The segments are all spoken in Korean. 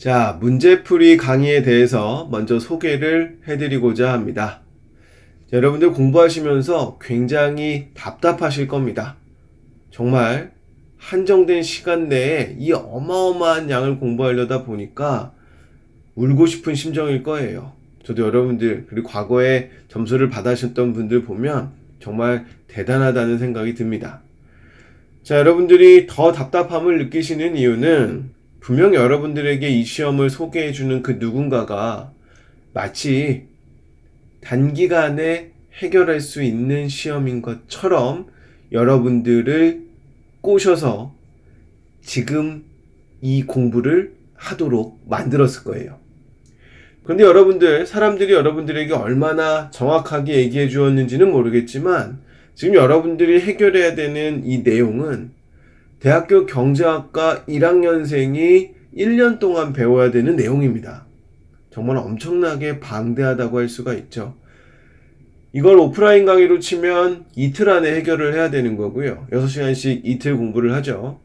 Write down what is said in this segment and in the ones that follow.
자, 문제풀이 강의에 대해서 먼저 소개를 해드리고자 합니다. 자, 여러분들 공부하시면서 굉장히 답답하실 겁니다. 정말 한정된 시간 내에 이 어마어마한 양을 공부하려다 보니까 울고 싶은 심정일 거예요. 저도 여러분들, 그리고 과거에 점수를 받으셨던 분들 보면 정말 대단하다는 생각이 듭니다. 자, 여러분들이 더 답답함을 느끼시는 이유는 분명 여러분들에게 이 시험을 소개해주는 그 누군가가 마치 단기간에 해결할 수 있는 시험인 것처럼 여러분들을 꼬셔서 지금 이 공부를 하도록 만들었을 거예요. 그런데 여러분들, 사람들이 여러분들에게 얼마나 정확하게 얘기해 주었는지는 모르겠지만, 지금 여러분들이 해결해야 되는 이 내용은 대학교 경제학과 1학년생이 1년 동안 배워야 되는 내용입니다. 정말 엄청나게 방대하다고 할 수가 있죠. 이걸 오프라인 강의로 치면 이틀 안에 해결을 해야 되는 거고요. 6시간씩 이틀 공부를 하죠.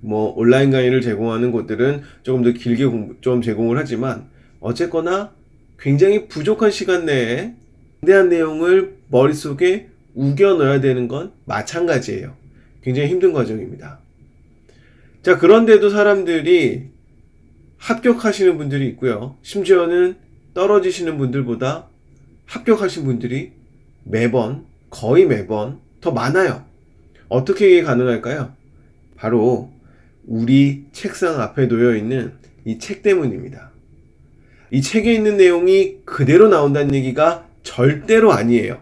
뭐 온라인 강의를 제공하는 곳들은 조금 더 길게 공부, 좀 제공을 하지만 어쨌거나 굉장히 부족한 시간 내에 방대한 내용을 머릿속에 우겨 넣어야 되는 건 마찬가지예요. 굉장히 힘든 과정입니다. 자, 그런데도 사람들이 합격하시는 분들이 있고요. 심지어는 떨어지시는 분들보다 합격하신 분들이 매번, 거의 매번 더 많아요. 어떻게 이게 가능할까요? 바로 우리 책상 앞에 놓여 있는 이 책 때문입니다. 이 책에 있는 내용이 그대로 나온다는 얘기가 절대로 아니에요.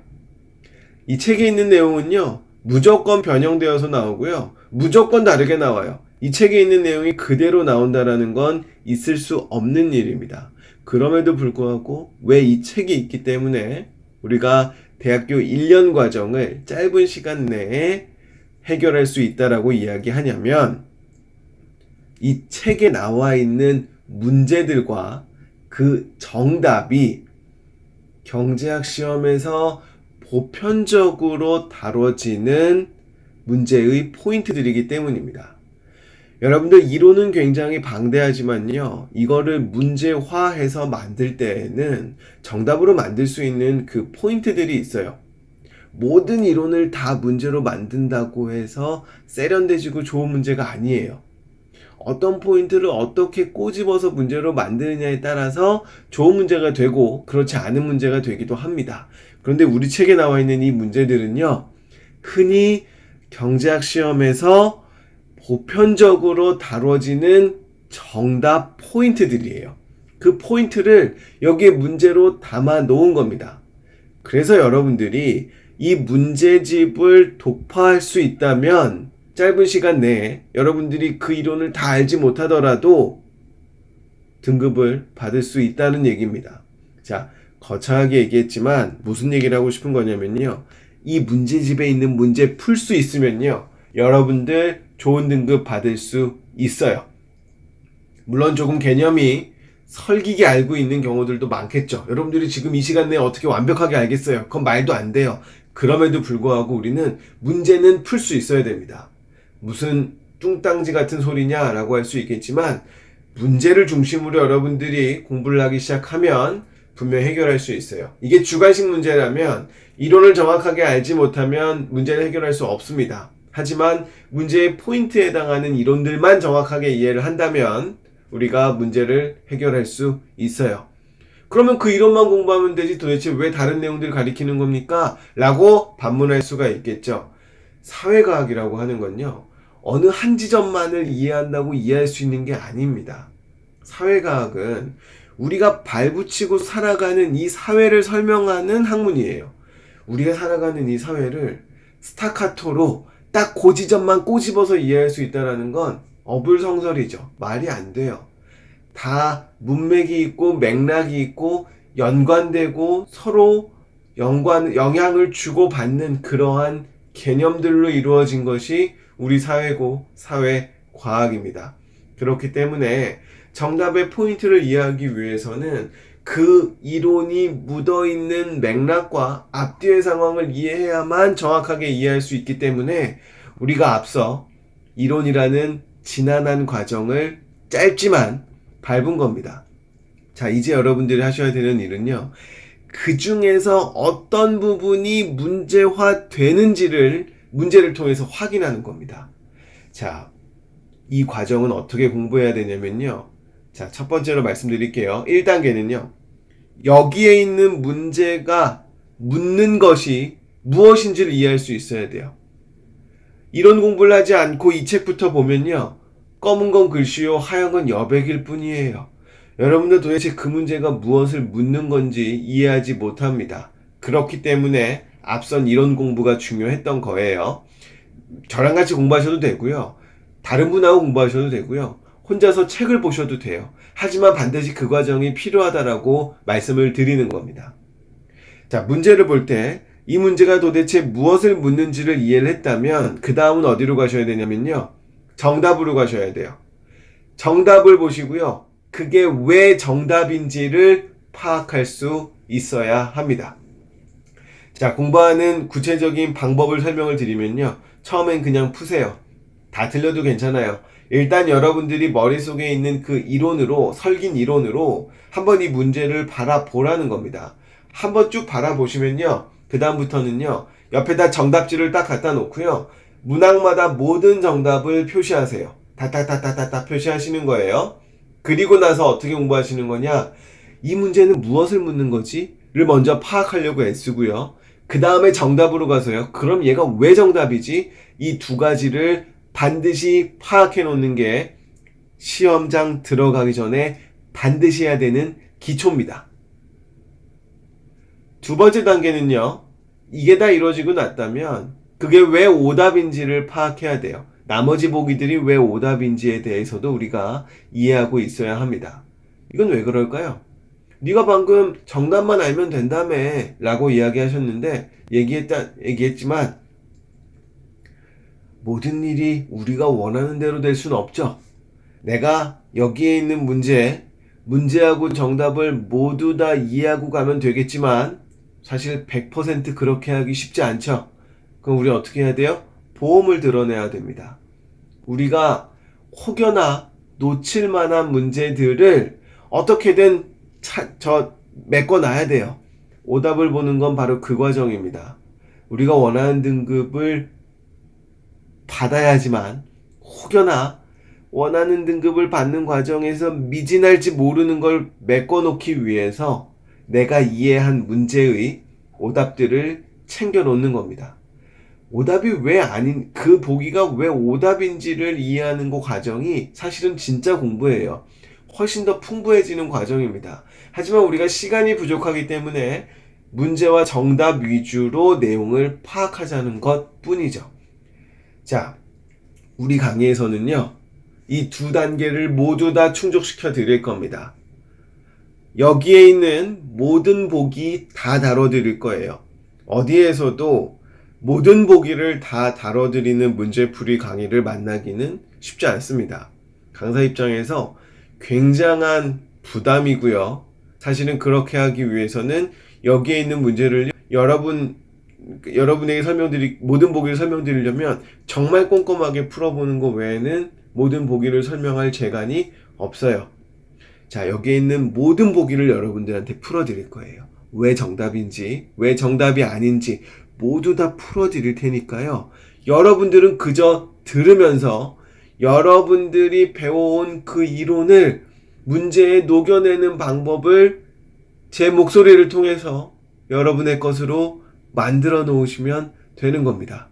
이 책에 있는 내용은요, 무조건 변형되어서 나오고요, 무조건 다르게 나와요. 이 책에 있는 내용이 그대로 나온다라는 건 있을 수 없는 일입니다. 그럼에도 불구하고 왜 이 책이 있기 때문에 우리가 대학교 1년 과정을 짧은 시간 내에 해결할 수 있다라고 이야기하냐면 이 책에 나와 있는 문제들과 그 정답이 경제학 시험에서 보편적으로 다뤄지는 문제의 포인트들이기 때문입니다. 여러분들 이론은 굉장히 방대하지만요. 이거를 문제화해서 만들 때에는 정답으로 만들 수 있는 그 포인트들이 있어요. 모든 이론을 다 문제로 만든다고 해서 세련돼지고 좋은 문제가 아니에요. 어떤 포인트를 어떻게 꼬집어서 문제로 만드느냐에 따라서 좋은 문제가 되고 그렇지 않은 문제가 되기도 합니다. 그런데 우리 책에 나와 있는 이 문제들은요, 흔히 경제학 시험에서 보편적으로 다뤄지는 정답 포인트들이에요. 그 포인트를 여기에 문제로 담아 놓은 겁니다. 그래서 여러분들이 이 문제집을 독파할 수 있다면 짧은 시간 내에 여러분들이 그 이론을 다 알지 못하더라도 등급을 받을 수 있다는 얘기입니다. 자, 거창하게 얘기했지만 무슨 얘기를 하고 싶은 거냐면요. 이 문제집에 있는 문제 풀 수 있으면요. 여러분들 좋은 등급 받을 수 있어요. 물론 조금 개념이 설기게 알고 있는 경우들도 많겠죠. 여러분들이 지금 이 시간 내에 어떻게 완벽하게 알겠어요? 그건 말도 안 돼요. 그럼에도 불구하고 우리는 문제는 풀 수 있어야 됩니다. 무슨 뚱땅지 같은 소리냐라고 할 수 있겠지만 문제를 중심으로 여러분들이 공부를 하기 시작하면 분명 해결할 수 있어요. 이게 주관식 문제라면 이론을 정확하게 알지 못하면 문제를 해결할 수 없습니다. 하지만 문제의 포인트에 해당하는 이론들만 정확하게 이해를 한다면 우리가 문제를 해결할 수 있어요. 그러면 그 이론만 공부하면 되지 도대체 왜 다른 내용들을 가리키는 겁니까? 라고 반문할 수가 있겠죠. 사회과학이라고 하는 건요. 어느 한 지점만을 이해한다고 이해할 수 있는 게 아닙니다. 사회과학은 우리가 발붙이고 살아가는 이 사회를 설명하는 학문이에요. 우리가 살아가는 이 사회를 스타카토로 딱 그 지점만 꼬집어서 이해할 수 있다는 건 어불성설이죠. 말이 안 돼요. 다 문맥이 있고 맥락이 있고 연관되고 서로 연관, 영향을 주고 받는 그러한 개념들로 이루어진 것이 우리 사회고 사회 과학입니다. 그렇기 때문에 정답의 포인트를 이해하기 위해서는 그 이론이 묻어 있는 맥락과 앞뒤의 상황을 이해해야만 정확하게 이해할 수 있기 때문에 우리가 앞서 이론이라는 지난한 과정을 짧지만 밟은 겁니다. 자, 이제 여러분들이 하셔야 되는 일은요. 그 중에서 어떤 부분이 문제화 되는지를 문제를 통해서 확인하는 겁니다. 자, 이 과정은 어떻게 공부해야 되냐면요. 자, 첫 번째로 말씀드릴게요. 1단계는요. 여기에 있는 문제가 묻는 것이 무엇인지를 이해할 수 있어야 돼요. 이런 공부를 하지 않고 이 책부터 보면요. 검은 건 글씨요, 하얀 건 여백일 뿐이에요. 여러분들 도대체 그 문제가 무엇을 묻는 건지 이해하지 못합니다. 그렇기 때문에 앞선 이론 공부가 중요했던 거예요. 저랑 같이 공부하셔도 되고요. 다른 분하고 공부하셔도 되고요. 혼자서 책을 보셔도 돼요. 하지만 반드시 그 과정이 필요하다라고 말씀을 드리는 겁니다. 자, 문제를 볼 때 이 문제가 도대체 무엇을 묻는지를 이해를 했다면 그 다음은 어디로 가셔야 되냐면요. 정답으로 가셔야 돼요. 정답을 보시고요. 그게 왜 정답인지를 파악할 수 있어야 합니다. 자, 공부하는 구체적인 방법을 설명을 드리면요. 처음엔 그냥 푸세요. 다 틀려도 괜찮아요. 일단 여러분들이 머릿속에 있는 그 이론으로, 설긴 이론으로 한번 이 문제를 바라보라는 겁니다. 한번 쭉 바라보시면요. 그다음부터는요. 옆에다 정답지를 딱 갖다 놓고요. 문항마다 모든 정답을 표시하세요. 다다다다다다 표시하시는 거예요. 그리고 나서 어떻게 공부하시는 거냐? 이 문제는 무엇을 묻는 거지? 를 먼저 파악하려고 애쓰고요. 그 다음에 정답으로 가서요. 그럼 얘가 왜 정답이지? 이 두 가지를 반드시 파악해 놓는 게 시험장 들어가기 전에 반드시 해야 되는 기초입니다. 두 번째 단계는요. 이게 다 이루어지고 났다면 그게 왜 오답인지를 파악해야 돼요. 나머지 보기들이 왜 오답인지에 대해서도 우리가 이해하고 있어야 합니다. 이건 왜 그럴까요? 네가 방금 정답만 알면 된다며 라고 이야기하셨는데 얘기했다 얘기했지만 모든 일이 우리가 원하는 대로 될 수는 없죠. 내가 여기에 있는 문제, 문제하고 정답을 모두 다 이해하고 가면 되겠지만 사실 100% 그렇게 하기 쉽지 않죠. 그럼 우리 어떻게 해야 돼요? 보험을 드러내야 됩니다. 우리가 혹여나 놓칠 만한 문제들을 어떻게든 차, 저 메꿔놔야 돼요. 오답을 보는 건 바로 그 과정입니다. 우리가 원하는 등급을 받아야지만 혹여나 원하는 등급을 받는 과정에서 미진할지 모르는 걸 메꿔놓기 위해서 내가 이해한 문제의 오답들을 챙겨 놓는 겁니다. 오답이 왜 아닌, 그 보기가 왜 오답인지를 이해하는 그 과정이 사실은 진짜 공부예요. 훨씬 더 풍부해지는 과정입니다. 하지만 우리가 시간이 부족하기 때문에 문제와 정답 위주로 내용을 파악하자는 것 뿐이죠. 자, 우리 강의에서는요, 이 두 단계를 모두 다 충족시켜 드릴 겁니다. 여기에 있는 모든 보기 다 다뤄 드릴 거예요. 어디에서도 모든 보기를 다 다뤄드리는 문제풀이 강의를 만나기는 쉽지 않습니다. 강사 입장에서 굉장한 부담이고요. 사실은 그렇게 하기 위해서는 여기에 있는 문제를 여러분 여러분에게 설명드리 모든 보기를 설명드리려면 정말 꼼꼼하게 풀어보는 것 외에는 모든 보기를 설명할 재간이 없어요. 자, 여기에 있는 모든 보기를 여러분들한테 풀어드릴 거예요. 왜 정답인지, 왜 정답이 아닌지 모두 다 풀어드릴 테니까요. 여러분들은 그저 들으면서 여러분들이 배워온 그 이론을 문제에 녹여내는 방법을 제 목소리를 통해서 여러분의 것으로 만들어 놓으시면 되는 겁니다.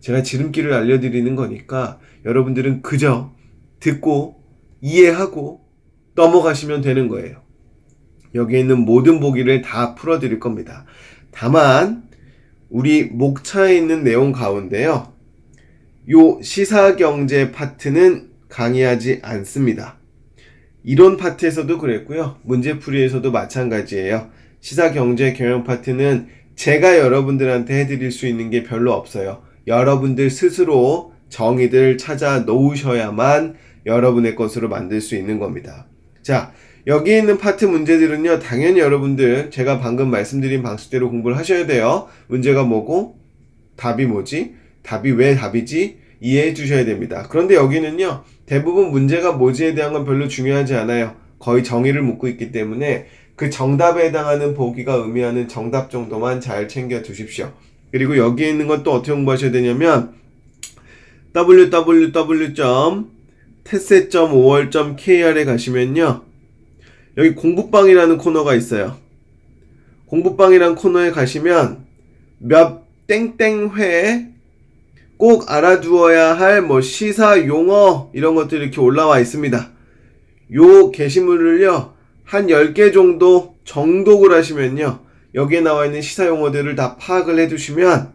제가 지름길을 알려드리는 거니까 여러분들은 그저 듣고 이해하고 넘어가시면 되는 거예요. 여기에 있는 모든 보기를 다 풀어드릴 겁니다. 다만 우리 목차에 있는 내용 가운데요. 요 시사경제 파트는 강의하지 않습니다. 이론 파트에서도 그랬고요. 문제풀이에서도 마찬가지예요. 시사경제 경영 파트는 제가 여러분들한테 해드릴 수 있는 게 별로 없어요. 여러분들 스스로 정의들 찾아 놓으셔야만 여러분의 것으로 만들 수 있는 겁니다. 자, 여기 있는 파트 문제들은요, 당연히 여러분들 제가 방금 말씀드린 방식대로 공부를 하셔야 돼요. 문제가 뭐고, 답이 뭐지, 답이 왜 답이지, 이해해 주셔야 됩니다. 그런데 여기는요, 대부분 문제가 뭐지에 대한 건 별로 중요하지 않아요. 거의 정의를 묻고 있기 때문에 그 정답에 해당하는 보기가 의미하는 정답 정도만 잘 챙겨 두십시오. 그리고 여기에 있는 건 또 어떻게 공부하셔야 되냐면 www.tese.5월.kr에 가시면요. 여기 공부방이라는 코너가 있어요. 공부방이라는 코너에 가시면 몇 땡땡회 꼭 알아두어야 할 뭐 시사 용어 이런 것들이 이렇게 올라와 있습니다. 요 게시물을요. 한 10개 정도 정독을 하시면요. 여기에 나와 있는 시사 용어들을 다 파악을 해 두시면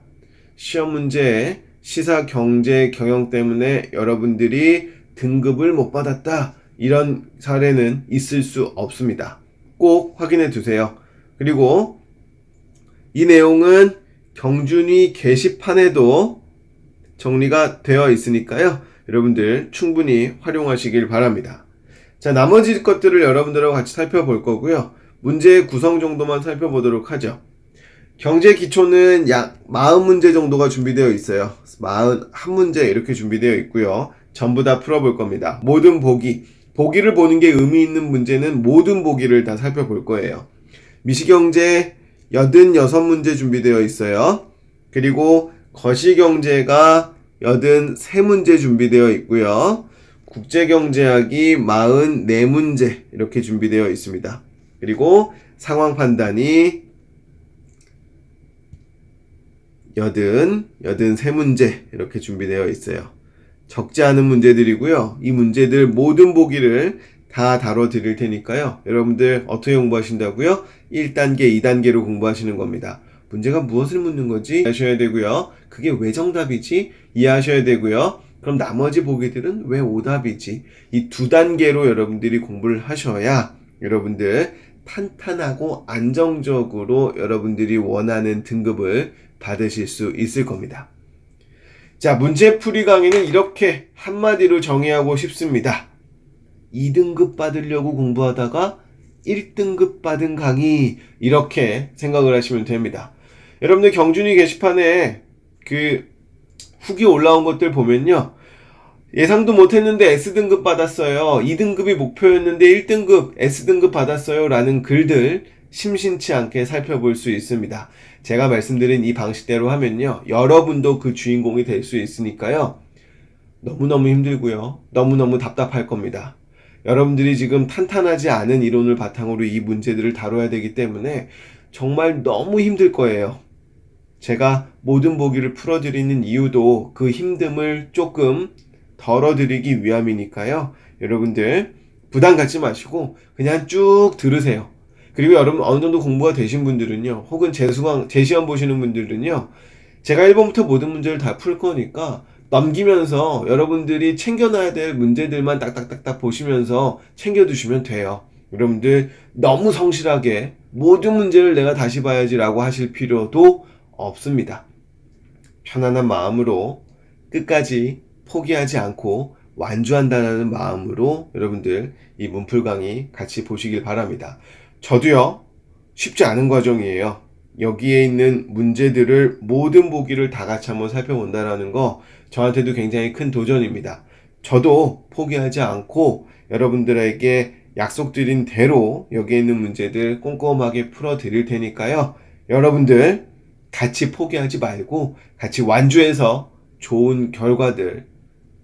시험 문제에 시사 경제 경영 때문에 여러분들이 등급을 못 받았다. 이런 사례는 있을 수 없습니다. 꼭 확인해 두세요. 그리고 이 내용은 경준이 게시판에도 정리가 되어 있으니까요. 여러분들 충분히 활용하시길 바랍니다. 자, 나머지 것들을 여러분들하고 같이 살펴볼 거고요. 문제의 구성 정도만 살펴보도록 하죠. 경제 기초는 약 40문제 정도가 준비되어 있어요. 41문제 이렇게 준비되어 있고요. 전부 다 풀어볼 겁니다. 모든 보기. 보기를 보는 게 의미 있는 문제는 모든 보기를 다 살펴볼 거예요. 미시경제 86문제 준비되어 있어요. 그리고 거시경제가 83문제 준비되어 있고요. 국제경제학이 44문제 이렇게 준비되어 있습니다. 그리고 상황 판단이 80, 83문제 이렇게 준비되어 있어요. 적지 않은 문제들이고요. 이 문제들 모든 보기를 다 다뤄 드릴 테니까요. 여러분들 어떻게 공부하신다고요? 1단계, 2단계로 공부하시는 겁니다. 문제가 무엇을 묻는 거지? 하셔야 되고요. 그게 왜 정답이지? 이해하셔야 되고요. 그럼 나머지 보기들은 왜 오답이지? 이 두 단계로 여러분들이 공부를 하셔야 여러분들 탄탄하고 안정적으로 여러분들이 원하는 등급을 받으실 수 있을 겁니다. 자, 문제풀이 강의는 이렇게 한마디로 정의하고 싶습니다. 2등급 받으려고 공부하다가 1등급 받은 강의 이렇게 생각을 하시면 됩니다. 여러분들 경준이 게시판에 그 후기 올라온 것들 보면요. 예상도 못했는데 S등급 받았어요. 2등급이 목표였는데 1등급 S등급 받았어요. 라는 글들 심심치 않게 살펴볼 수 있습니다. 제가 말씀드린 이 방식대로 하면요. 여러분도 그 주인공이 될 수 있으니까요. 너무너무 힘들고요. 너무너무 답답할 겁니다. 여러분들이 지금 탄탄하지 않은 이론을 바탕으로 이 문제들을 다뤄야 되기 때문에 정말 너무 힘들 거예요. 제가 모든 보기를 풀어드리는 이유도 그 힘듦을 조금 덜어드리기 위함이니까요. 여러분들 부담 갖지 마시고 그냥 쭉 들으세요. 그리고 여러분 어느 정도 공부가 되신 분들은요. 혹은 재수강, 재시험 보시는 분들은요. 제가 1번부터 모든 문제를 다 풀 거니까 넘기면서 여러분들이 챙겨놔야 될 문제들만 딱딱딱딱 보시면서 챙겨두시면 돼요. 여러분들 너무 성실하게 모든 문제를 내가 다시 봐야지라고 하실 필요도 없습니다. 편안한 마음으로 끝까지 포기하지 않고 완주한다는 마음으로 여러분들 이 문풀 강의 같이 보시길 바랍니다. 저도요, 쉽지 않은 과정이에요. 여기에 있는 문제들을 모든 보기를 다 같이 한번 살펴본다라는 거 저한테도 굉장히 큰 도전입니다. 저도 포기하지 않고 여러분들에게 약속드린 대로 여기에 있는 문제들 꼼꼼하게 풀어 드릴 테니까요. 여러분들 같이 포기하지 말고 같이 완주해서 좋은 결과들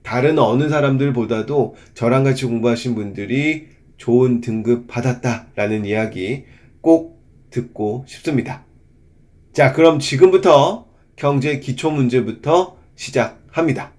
다른 어느 사람들보다도 저랑 같이 공부하신 분들이 좋은 등급 받았다라는 이야기 꼭 듣고 싶습니다. 자, 그럼 지금부터 경제 기초 문제부터 시작합니다.